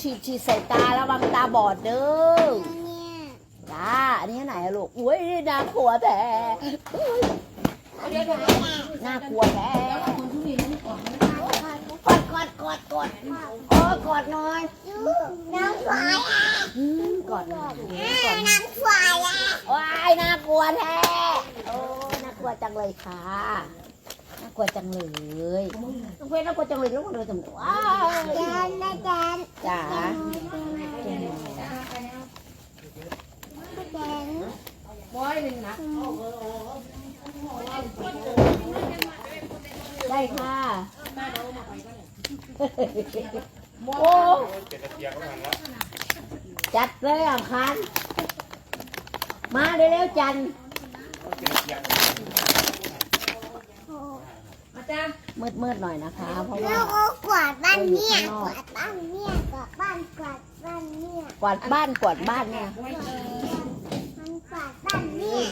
ฉีดฉีดใส่ตาระวังตาบอดเด้อเนี่ยจ้าอันนี้ไหนอะลูกอุ้ยน่ากลัวแท้น่ากลัวแท้กอดกอดกอดกอดโอ้กอดหน่อยดูน้ำควายอะอืมกอดหน่อยกอดน้ำควายอะว้ายน่ากลัวแท้โอ้น่ากลัวจังเลยค่ะน่า กลัวจังเลยน้องเพชรน่ากลัวจังเลยลูกเดินจังเลยว้ายแกนนะแกนจ๋าแกนได้ค่ะโอ้จัดเลยอะคันมาเร็วๆจัน มืดมืดๆหน่อยนะคะ เพราะแล้ว่าวก็กวาดบ้านเนี่ย กวาดบ้านเนี่ยกวาดบ้านกวาดบ้านเนี่ยกวาดบ้านกวาดบ้านเนี่ยมันกวาดบ้านเนี่ย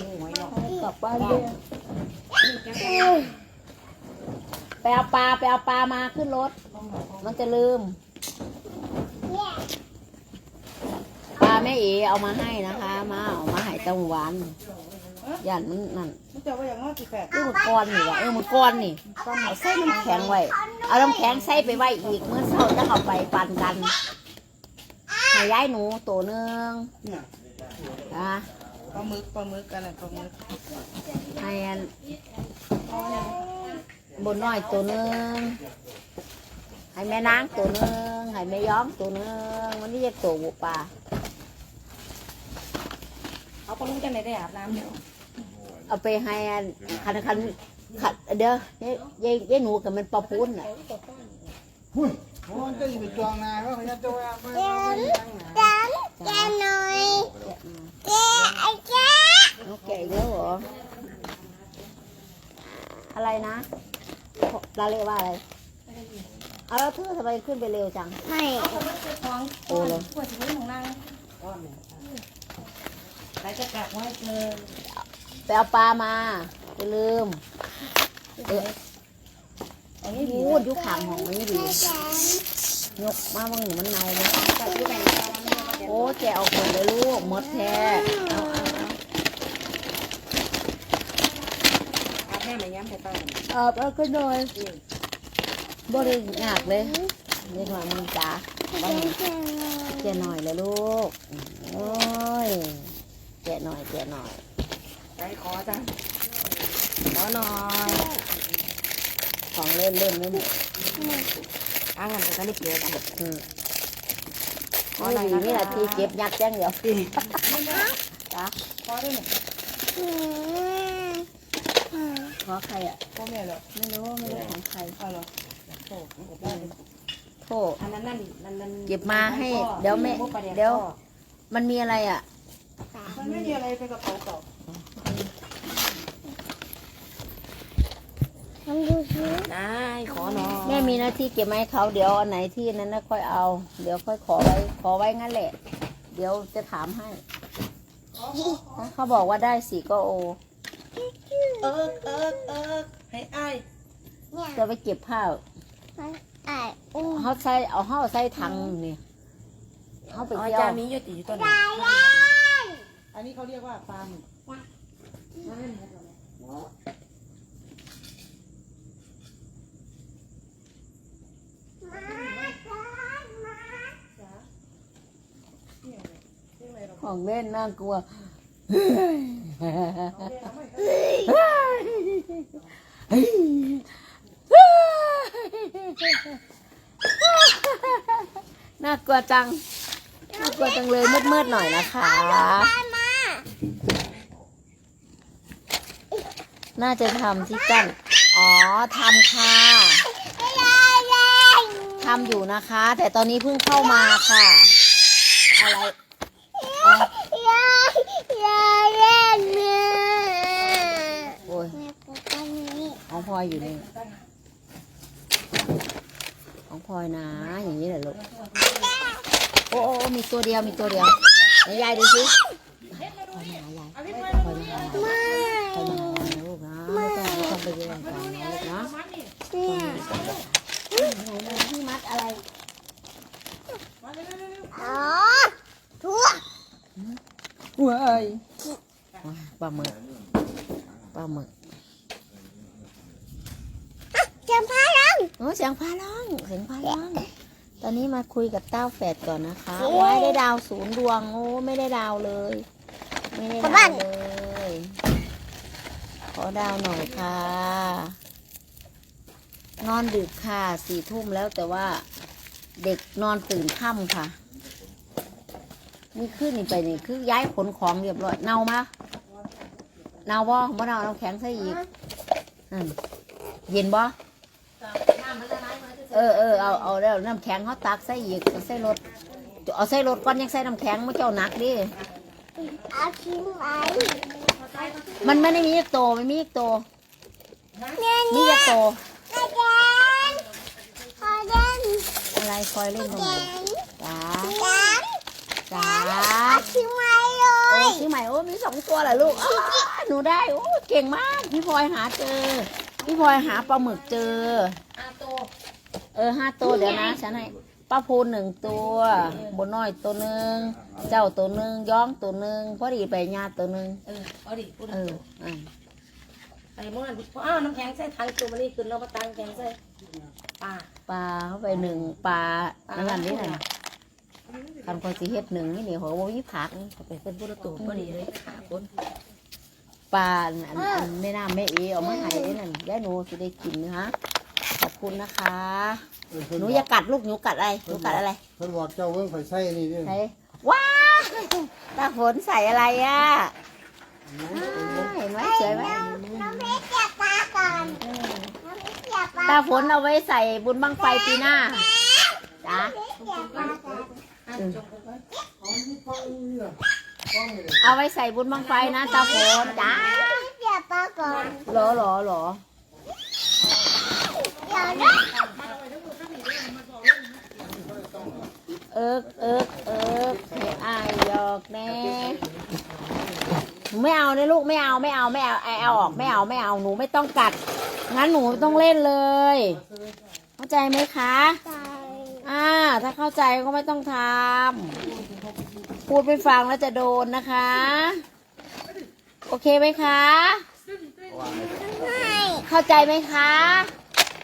กลับบ้านด้วยไปเอาปลาไปเอาปลามาขึ้นรถ มันจะลืม เนี่ยปลาแม่เอเอามาให้นะคะ มาเอามาให้ตะวัน ยันมันนั่นมันจะว่าอย่างน้อยกี่แปดเออมันก้อนนี่วะเออมันก้อนนี่เอาใส่น้ำแข็งไว้เอาน้ำแข็งใส่ไปไว้อีกเมื่อเช้าจะเอาไปปั่นกันให้ย้ายหนูตัวหนึงเนี่ยนะปลาหมึกปลาหมึกกันอะไรปลาหมึกให้อันบนน้อยตัวหนึงให้แม่นางตัวหนึงให้แม่ย้อมตัวหนึงมันนี่จะตัวบุปลา เอาปลาหมึกกันไหนได้อาบน้ำเดี๋ยว เอาไปให้อันคันคันคันเด้อยายยายยายหนูกับมันปลาพุ้นน่ะมันจะอยู่จวงนาเพราะเขาจะตัวไม่แกนแกนแกนหน่อยแกไอ้แกนกแก่อีกแล้วเหรออะไรนะลาเรียกว่าอะไรเอาแล้วเธอทำไมขึ้นไปเร็วจังให้โอ้เลย ปวดชิ้นของนางก้อนเนี่ยใครจะกักไว้เกิน ไปเอาปลามาอย่าลืมเอออันนี้ดีพูดอยุคขางของมันนี่ดีแกนยกมาบางหนึ่งมันเนาเลยโอ้แกเอาคนเลยลูกหมดแท้เอาเอาเอาอาบแม่ไม่ย้ำแต่ป้าเอาเอาก็หน่อยบ่ได้ยากเลยนี่หน่อยมันจ้าบ้างแกนแกะหน่อยเลยลูกโอ้ยแกะหน่อยแกะหน่อย ใจคอจ้ะขอหน่อยของเล่นเล่นเล่นอ่างกันจะได้เกลือกันอืมไม่ดีนี่แหละที่เก็บยัดแจ้งเดียวจ้าพอได้เนี่ยอืมขอใครอะพ่อแม่เหรอไม่รู้ไม่รู้ของใครเอาเหรอโอ้โหได้เลยโทษอันนั้นนั่นนั่นนั่นเก็บมาให้ เดี๋ยวแม่เดี๋ยว มันมีอะไรอะมันไม่มีอะไรไปกับเขา ต่อทำดูสิได้ขอหน่อยแม่มีหน้าที่เก็บมาให้เขาเดี๋ยวอันไหนที่นั้นนะค่อยเอา เดี๋ยวค่อยขอไว้ขอไว้งั้นแหละ เดี๋ยวจะถามให้ถ้าเขาบอกว่าได้สี่ก็โอเอิกเอิกเอิกให้อ้ายเนี่ยจะไปเก็บผ้าไอ้อุ้มเขาใส่เอาเขาใส่ถังนี่เขาไปอ๋อเที่ยวจามีอยู่ตีตัวไหนตายแล้วอันนี้เขาเรียกว่าปลาหมึก มามา ของเล่นน่ากลัวน่ากลัวจัง น่ากลัวจังเลยมืดๆหน่อยนะคะ น่าจะทำที่กั้น อ๋อทำค่ะทำอยู่นะคะ แต่ตอนนี้เพิ่งเข้ามาค่ะ อะไร โอ้ยแม่ปวดตรงนี้ของพลอยอยู่นี่ของพลอยนะ อย่างนี้แหละลูก โอ้โอ้โอ้มีตัวเดียว มีตัวเดียวไหนยายดูสิพลอยมาหายายพลอยมาหายายไม่พลอยมาหายายนะลูกนะไม่ต้องไม่ต้องไปแย่งกันนะลูกนะ เนี่ย ไหนๆที่มัดอะไร มาเร็ว อ๋อทั่ว เว้ย ปลาหมึกปลาหมึกเจังพาลังโอ้เสียงพาร้องเสียงพาร้อง ตอนนี้มาคุยกับเต้าแฝดก่อนนะคะโอ้ยได้ดาวศูนย์ดวงโอ้ไม่ได้ดาวเลย ไม่ได้ดาวเลยขอดาวหน่อยค่ะ นอนดึกค่ะสี่ทุ่มแล้วแต่ว่าเด็กนอนตื่นค่ำค่ะ นี่ขึ้นนี่ไปนี่คือย้ายขนของเรียบร้อยเน่ามา เน่าบ่บ่เน่าน้ำแข็งใส่อีกอืมเย็นบ่เออเออเอาเอาแล้วน้ำแข็งเขาตักใส่อีกใส่รถเอาใส่รถก่อนยังใส่น้ำแข็งไม่เจ้าหนักดิเอาทิ้งไว้มันไม่ได้มีอีกโตไม่มีอีกโตเนี่ยมีเนี่ยอีกโตกระเด็นกระเด็นอะไรคอยเล่นตรงไหนเด็นจ้าเด็น จ้าเอาทิ้งไว้เลโอ้ยชื่อใหม่โอ้มีสองตัวเหรอลูกอ้าหนูได้โอ้เก่งมากพี่พลอยหาเจอ พี่พลอยหาปลาหมึกเจออาโตเออห้าตัวเดี๋ยวนะฉันให้ป้าพูนหนึ่งตัวบนน้อยตัวหนึ่งเจ้าตัวหนึ่งย้องตัวหนึ่งพอดีไปญาติตัวหนึ่งเออเอาดิพูดเอออะไอ้มื่อนั้นอ้าวน้ำแข็งใส่ถังตัวมันนี่ขึ้นแล้วมาตังแข็งใส่ปลาปลาเข้าไปหนึ่งปลานั่นนั่นนี่น่ะ คันคอยสิเฮ็ดหนึ่งนี่นี่หัวโมยิผักนี่ไปเป็นพุทธตัวพอดีเลยขาคนปลาอันอันอันแม่น้ำแม่เอเอามาให้นี่นั่นยายหนูจะได้กินนะคะขอบคุณนะคะหนูอย่ากัดลูกหนูกัดอะไรหนูกัดอะไรเพิ่นบอกเจ้าเบิ่งข่อยใส่นี่เด้อใส่ว้าตาฝนใส่อะไรอะอ้าวเห็นไหมสวยไหมน้องเพชรจับปลาก่อนน้องเพชรจับปลาตาฝนเอาไว้ใส่บุญบังไฟปีหน้าจ้า เอาไว้ใส่บุญบังไฟนะตาฝนจ้าจับปลาก่อนหรอหรอหรอเดี๋ยวนะเอิกเอิกเอิกให้อายหยอกแน่ไม่เอานะลูกไม่เอาไม่เอาไม่เอาไอเอาออกไม่เอาไม่เอาหนูไม่ต้องกัด งั้นหนูต้องเล่นเลย เข้าใจไหมคะ อ่า ถ้าเข้าใจก็ไม่ต้องทำพูดไปฟังแล้วจะโดนนะคะ โอเคไหมคะให้เข้าใจไหมคะ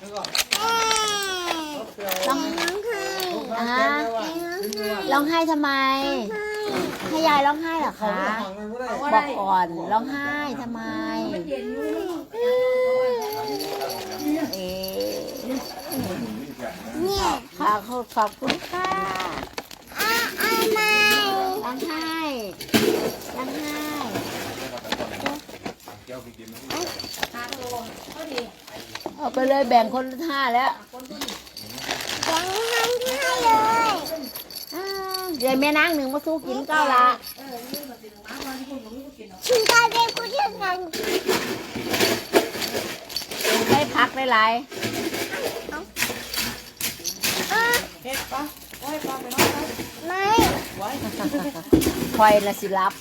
แล้วก็เอ้ยต้องน้องให้อ่าน้องให้ร้องไห้ทำไม ให้ยายร้องไห้เหรอเขาคะห่างกันบ่ได้บอกก่อนร้องไห้ทำไม เนี่ยค่ะขอบขอบคุณค่ะอาอาไมาร้องไห้ร้องไห้เอาไปเลยแบ่งคนละห้าแล้วยังให้ให้เลยเดี๋ยวแม่นางหนึ่งมาสู้กินก้าละชิงกาเด็กกูจะกันได้พักได้หลาย เออเฮ็ดปะโอ้ยปลาไปน้องไปไม่ไว้คอยละสิรับ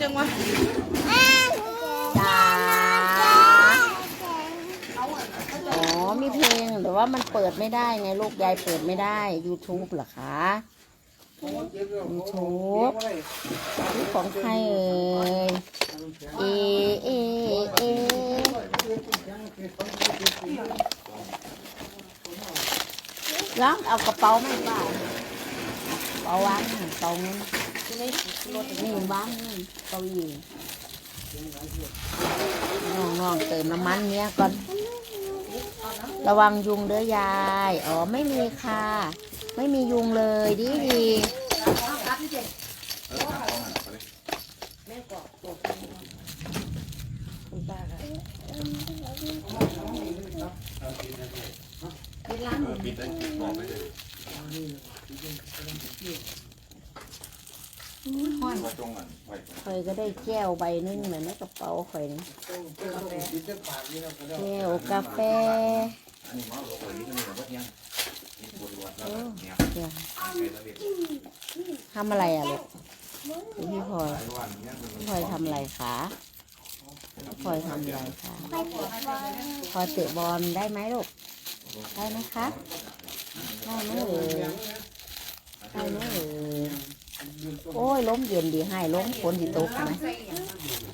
จังวะอ้าจ้าอ๋อมีเพลงแต่ว่ามันเปิดไม่ได้ไงลูกยายเปิดไม่ได้ YouTube เหรอคะ YouTube นี่ของใครเอ่ยเอเอเอ ร้องเอากระเป๋าไม่ป่ากระเป๋าวางกระเป๋าเงินรถนี่วางนี่เก้าอี้น้องน้องๆเติมน้ำมันเนี้ยก่อน ระวังยุงเด้อยาย อ๋อไม่มีค่ะ ไม่มียุงเลยดีดี แม่กอดตัวคุณป้าค่ะเลาหนูห้อยข่อยก็ได้แก้วใบหนึงเลยในกระเป๋าข่อยนี่แก้วกาแฟโอ้เดี๋ยวทำอะไรอะลูกพี่พลอยพี่พลอยทำอะไรคะพี่พลอยทำอะไรคะไปเก็บบอลพลอยเตะบอลได้ไหมลูก ได้ไหมคะได้ไหมเอ่ยได้ไหมเออโอ้ยล้มเย็นดีให้ล้มฝนสิตกไหม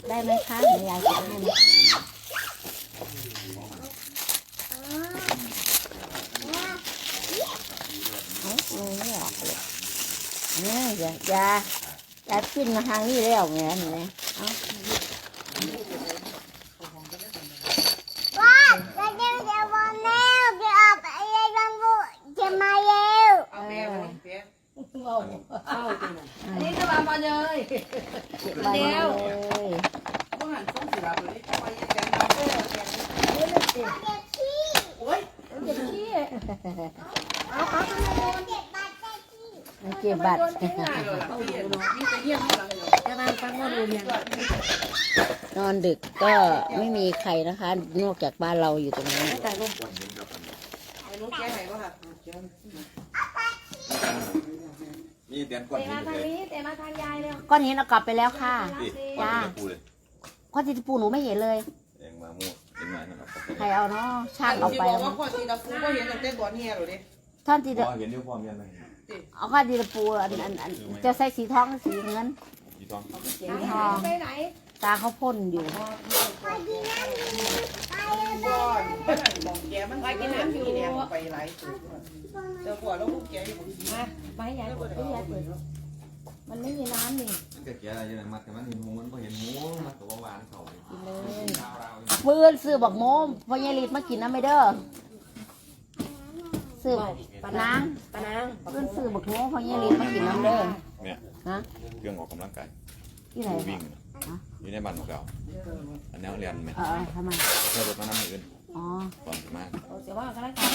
ได้ไหมคะแม่ยายจะให้ไหมเอ้ามือไม่ออกเลยเนี่ยอย่าอย่าอย่าขึ้นมาทางนี้แล้วไงเนไหมเอ้า ว้าจะเดี๋ยวเดี๋ยววันแล้วจะออกไปยังบังบุจะมาแล้ว เอาแม่มาดิเปี๊ยกเอาเอาจริงอันนี้ก็มาพอเลยเก็บไว้เลยบ้านต้องสิรับเลยไปยังแกงน้ำเด้อแกงโอ้ยเด็กขี้โอ้ยเจ็บขี้เอาเอาไปโดนเด็กบ้านเด็กขี้มันเก็บบัตรง่ายเลยล่ะพี่เนาะมีแต่เยี่ยมเท่านั้นเลยจะนั่งฟังว่าดูเรียนนอนดึกก็ไม่มีใครนะคะ นอกจากบ้านเราอยู่ตรงนี้แต่ลูกไอ้ลูกแกไหนก็ค่ะ มี เตียนก้อนเตะมาทางนี้เตะมาทางยายเร็วก้อนหินเอากลับไปแล้วค่ะพี่ก้อนหินจะปูเลยก้อนที่ปูหนูไม่เห็นเลยเองมามู่เห็นไหมนะครับใครเอาเนาะช่างเอาไปบอกว่าข้อทีละฟูก็เห็นตั้งแต่ก่อนเฮียหรอดิท่อนที่พอเห็นเดี๋ยวพร้อมยันเลยเอาก้อนที่ปูอันอันอันจะใส่สีทองหรือสีเงินพี่ต้องสีทอง ไปไหน ตาเขาพ่นอยู่ ไปดีนั่นดี ก่อนบอกแกมันไปกินน้ำอยู่เนี่ยไปหลายสูตรเจ้าพ่อแล้วพวกแกอยู่มามาให้ยายเปิดให้ยายเปิดมันไม่มีน้ำนี่มันก็เกี่ยวอะไรยังไงมัดแต่มันเห็นหูมันก็เห็นหูมันตัววานเขากินเลยดาวเราเพื่อนซื้อบักโมมพอยายลิดมากินนะไม่เด้อซื้อปาน้นางปานางำเพื่อนซื้อบักโมมพอยายลิดมากินน้ำเด้อเนี่ยฮะเครื่องออกกำลังกายที่ไหนวิ่ง อยู่ในบ้านของเราอันนี้เรียนไหมเออทำไมเพื่อรถมาน้ำมืออื่นอ๋อตอนมาเอาเสียว่ากันแล้วกัน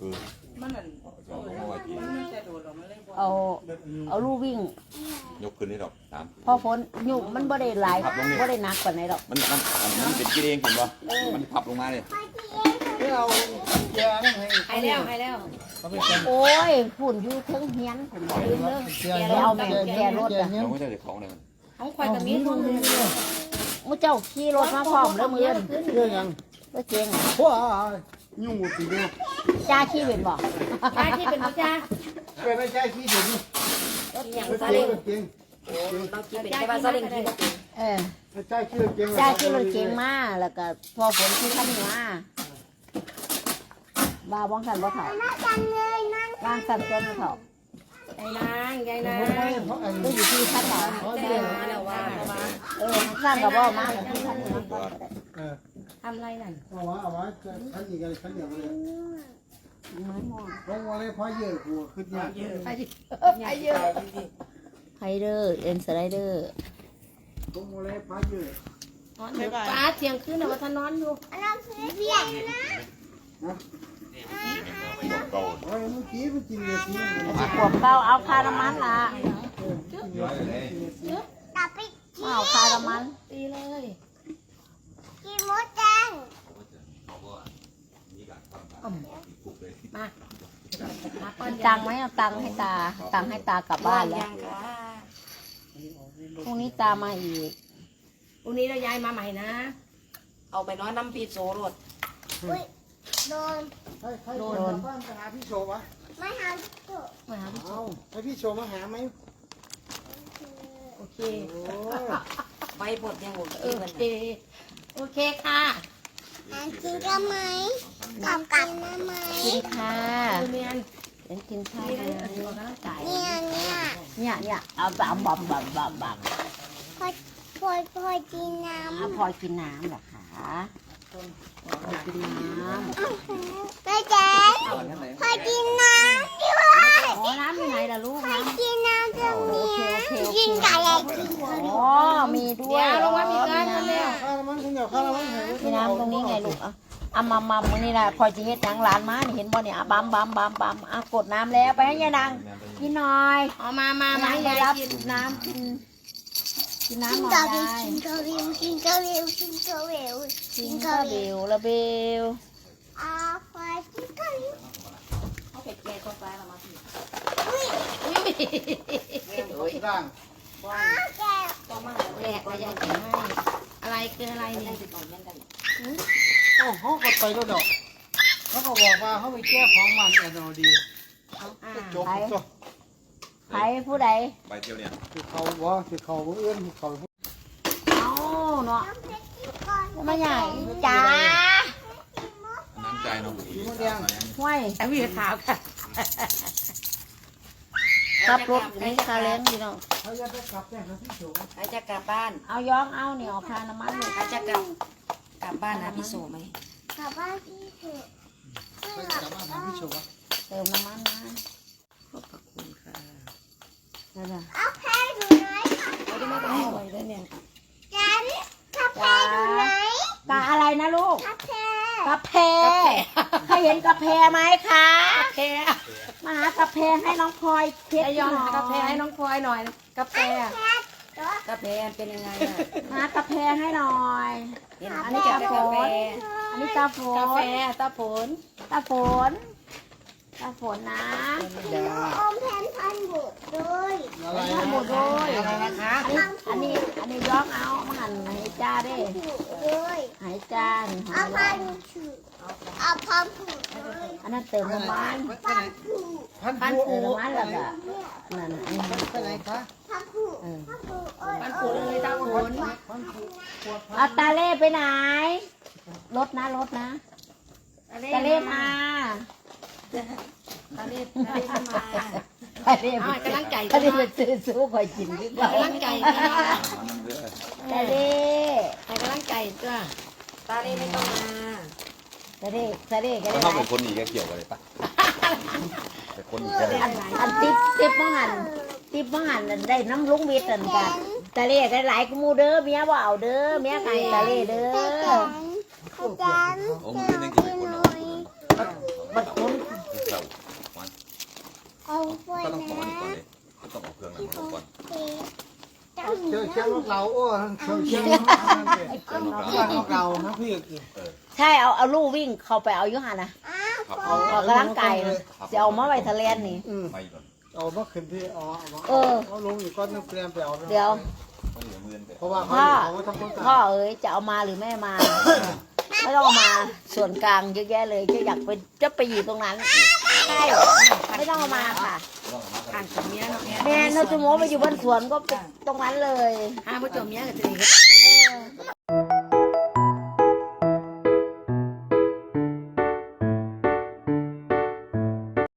เออมันนั่นก็เอาไว้กินมันจะโดนเรามันเลยเอาเอาลูกวิ่ง ยกขึ้นนี่ดอกสามพอฝนหยุมันบ่ได้หลายบ่ได้หนักกว่าไหนดอกมันมันมันเป็นกี่เองเห็นป่ะมันพับลงมาเลยที่เอาแกนี่ให้ให้แล้วให้แล้วเขาไปเป็นโอ้ยฝุ่นอยู่เทั้งเฮียนฝุ่นลืมเรื่องแกแกเอาแม่แกรถอะเราไม่ใช่ของเลย ของข่อยกับมีดของนึงมุเจ้าขี่รถมาพร้อมแล้วมืออนเรื่องยังก็เจ๊งว้ายุ่งตีเนี่ยจ้าขี่เป็นบ่ยายที่เป็นพ่อจ้าเป็นไม่ใช่ขี้ถึงอย่างเป็นซาเก่เล้งงเก่งเรากินเป็นแค่ว่าซาเล้งที่เออไม่ใช่ขี้เก่งจ้าขี่รถเก๋งมาแล้วก็พอฝนขี่คันนี้มาบ้าบ้องสันบ่เถ่ามาจังเลยนั่งบ้างสันต้นบ่เถ่า ยายนางยายนางเพราะอันก็อยู่ที่คันเหล่าเดินมาแล้วว่าว่าเออสั้นกับบ่มาของที่คันนี้เออทำไรนั่นเอาวะเอาวะขันอีกอะไรขันอย่างไรไม่ม่วงเพราะว่าอะไรเพราะเยอะกูขึ้นยากไปไปเยอะไฮเดอร์เอ็นสไลเดอร์เพราะว่าอะไรเพราะเยอะนอนอยู่ป้าเที่ยงคืนน่ะว่าท่านนอนอยู่อันนั้นคือเบียร์นะ ขวบเก้าเอาคาน้ำมันละตับไปกินเอาคาน้ำมัน ตีเลย กินมดแดงมาตังไหมเอาตังให้ตา ตังให้ตากลับบ้านแล้วพรุ่งนี้ตามาอีกพรุ่งนี้เราย้ายมาใหม่นะ เอาไปนอนน้ำปีโซรถ โดนใครใครโดนบ้านไปหาพี่โชวะไม่ทำถูกมาหาเอาให้พี่โชมาหาไหมโอเค โอ้ยไปปลดยังหมดโอเค โอเคค่ะอ่านกินกันไหมกลับกันได้ไหมกินค่ะคุณเมียนเดี๋ยวกินข้าวนี่เลได้ยตัวกันแล้วจ่ายเนี่ยเนี่ยเนี่ยเนี่ยเอาบัมบัมบัมบัมบัมพอพอพอกินน้อะพลอยกินน้ำเหรอคะ พลอยกินน้ำำแม่แจ๊พอกินน้ำดิวะอ๋อน้ำอยู่ไหนล่ะลูกพอน้ำกินน้ำตรงโอนี้เคโอเคโอเคกินกับอะไรกินกับอ๋อมีด้วยเดี๋ยวลงมามีเงินอ๋อเร็วข้าวมันคุณเดี๋ยวข้าวมันำมีน้ำตรงนี้ไงลูกอะอะมามามื้อนี่แหละพอยจะเฮ็ดหยังหลานมานี่เห็นบ่เนี่ยอะบัมบัมบัมบัมอะกดน้ำแล้วไปให้ยายนางกินหน่อย เอามามามาให้ให้ยายยายรับกินน้ำกิน กินน้ำหน่กัอบยวิยายกินกับวิวกินกับวิวกินกับวิวกินข้าวเบลละเบลอาพอกินกับวิวเอาเป็ดแกงเข้าไปล้วมาสิร่างอ่าแกต้องมาแหลกอะไรอย่างไรอะไรคืออะไรนี่ติยันกันโอ้เขาก็ไปแล้วดอกเขาก็บอกว่าเขาไปแก้ของมันเอ็นโอดีอ่าจบจบ ใครผู้ใดใบเที่ยวเนี่ยคือเขาบ่คือเขาบ่เอื้อนคือเขาเอาเนาะน้ำเพชรที่ก่อนมาใหญ่จ้าน้ำใจน้องผู้หญิงห้วยแต่พี่ขาวค่ะขับรถนี่คาเล้งพี่น้องเขาจะไปกลับเนี่ยนะพี่โจใครจะกลับบ้านเอาย้องเอาเนี่ยเอาคาน้ำมันลูกใครจะกลับกลับบ้านนะพี่โสไหมกลับบ้านพี่เถอะไปกลับบ้านหาพี่โจวะเติมน้ำมันนะ ขอบพระคุณค่ะ นั่นน่ะเอาแพรอยู่ไหนคะเอาได้มาได้ไว้ด้วยเนี่ยจันถ้าแพรอยู่ไหนกะอะไรนะลูกถ้าแพรกะเพใครเห็นกะเพไหมคะ แพ้มาหากะเพให้น้องพลอยเพชไอ้รยอนหน่กาแฟให้น้องพลอยหน่อยกาแฟแพรตัวกาแฟเป็นยังไงอะหากะเพให้หน่อย เห็นอัอันนนี้นี้กาจะแฟเป็นกาแฟอันนี้ตาฝนกาแฟตาฝนตาฝนตาฝนนะหนูอมแพนพันบุตร ด้วยอะไรให้หมดเลยอะไรนะคะอันนี้ อันนี้อันนี้ย้องเอามาหั่นให้จ้าเด้ผูกด้วยให้จ้านี่เอาหั่นพันผูกเอาพันผูกด้วยอันนั้นเติมน้ำมันไปไหนผูกพันพันผูเติมน้ำมันแล้วก็นั่นอันนี้ไปไหนคะพันผูกเออพันผูกโอ้ยมันปูเลยตาฝนพันผูปวดพันเอาตาเล่ไปไหนรถนะรถนะตาเล่มาตาเล่ตาเล่มา ตาเล่เอากำลังใจตาเล่ไปซื้อสู้คอยกินดีกว่ากำลังใจนะมันเยอะตาเล่ให้กำลังใจจ้ะตาเล่ไม่ต้องมาตาเล่ตาเล่ก็แล้วได้ถ้าเป็นคนหนีก็เกี่ยวกันเลยปะแต่คนหนีก็ได้อันอันติ๊บติ๊บมังหันติ๊บมังหันนั่นได้น้ำลุงวิทย์นั่นกันตาเล่ได้หลายกูมูเด้อเมียบ่เอาเด้อเมียไก่ตาเล่เด้ออาจารย์โอ้มันเป็นยังไงคนเนาะบัดคุณเราวัน เอาไปก็ต้องขอนะนี่ก่อนเลยก็ต้องเอาเครื่องนั้นมาลงก่อนเชี่ยวเชี่ยวรถเราโอ้เชี่ยวเชี่ยวบ้านเรานะพี่ใช่เอาเอาลูกวิ่งเข้าไปเอาอยุหันนะครับเอาออกกำลังกายนะจะเอามาไว้ทะเลนนี่อืมไปก่อนเอามาขึ้นที่อ๋อเอาเออเอาลงอีกก้อนนึงเตรียมไปเอาเดี๋ยวก็เหลือเงินไปเพราะว่าเขาพ่อเขาทำคนพ่อตายเอ๋ยจะเอามาหรือไม่มาไม่ต้องเอามาส่วนกลางเยอะแยะเลยจะอยากไปจะไปอยู่ตรงนั้นใช่ ไม่ต้องเอามาค่ะต้องเอามาอ่านกับเมียเนาะแม่นเราจะโมไปอยู่บนสวนก็ไปตรงนั้นเลยห้าผู้ชมเมียกับจะดี เออ